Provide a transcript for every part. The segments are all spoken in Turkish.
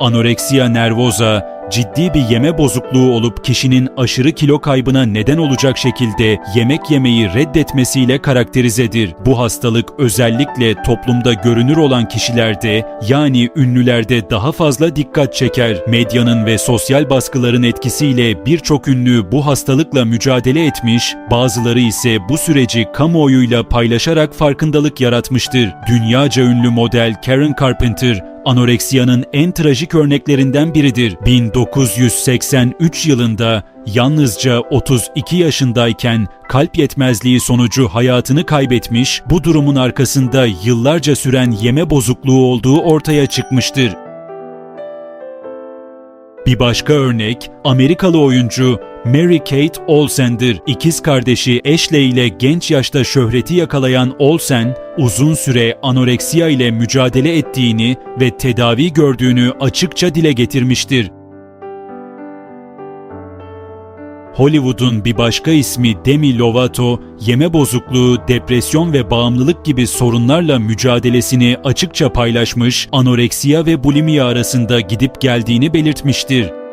Anoreksiya nervoza, ciddi bir yeme bozukluğu olup kişinin aşırı kilo kaybına neden olacak şekilde yemek yemeyi reddetmesiyle karakterizedir. Bu hastalık özellikle toplumda görünür olan kişilerde yani ünlülerde daha fazla dikkat çeker. Medyanın ve sosyal baskıların etkisiyle birçok ünlü bu hastalıkla mücadele etmiş, bazıları ise bu süreci kamuoyuyla paylaşarak farkındalık yaratmıştır. Dünyaca ünlü model Karen Carpenter, anoreksiyanın en trajik örneklerinden biridir. 1983 yılında yalnızca 32 yaşındayken kalp yetmezliği sonucu hayatını kaybetmiş, bu durumun arkasında yıllarca süren yeme bozukluğu olduğu ortaya çıkmıştır. Bir başka örnek Amerikalı oyuncu Mary Kate Olsen'dir. İkiz kardeşi Ashley ile genç yaşta şöhreti yakalayan Olsen, uzun süre anoreksiya ile mücadele ettiğini ve tedavi gördüğünü açıkça dile getirmiştir. Hollywood'un bir başka ismi Demi Lovato, yeme bozukluğu, depresyon ve bağımlılık gibi sorunlarla mücadelesini açıkça paylaşmış, anoreksiya ve bulimia arasında gidip geldiğini belirtmiştir.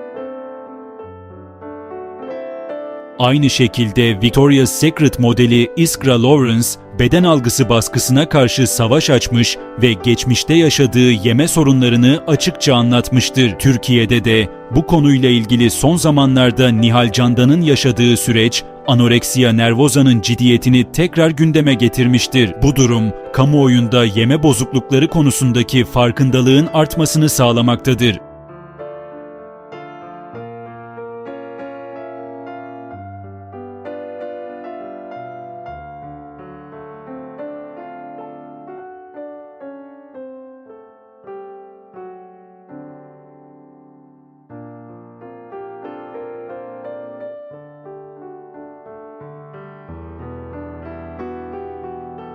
Aynı şekilde Victoria's Secret modeli Iskra Lawrence, beden algısı baskısına karşı savaş açmış ve geçmişte yaşadığı yeme sorunlarını açıkça anlatmıştır. Türkiye'de de bu konuyla ilgili son zamanlarda Nihal Candan'ın yaşadığı süreç, anoreksiya nervozanın ciddiyetini tekrar gündeme getirmiştir. Bu durum, kamuoyunda yeme bozuklukları konusundaki farkındalığın artmasını sağlamaktadır.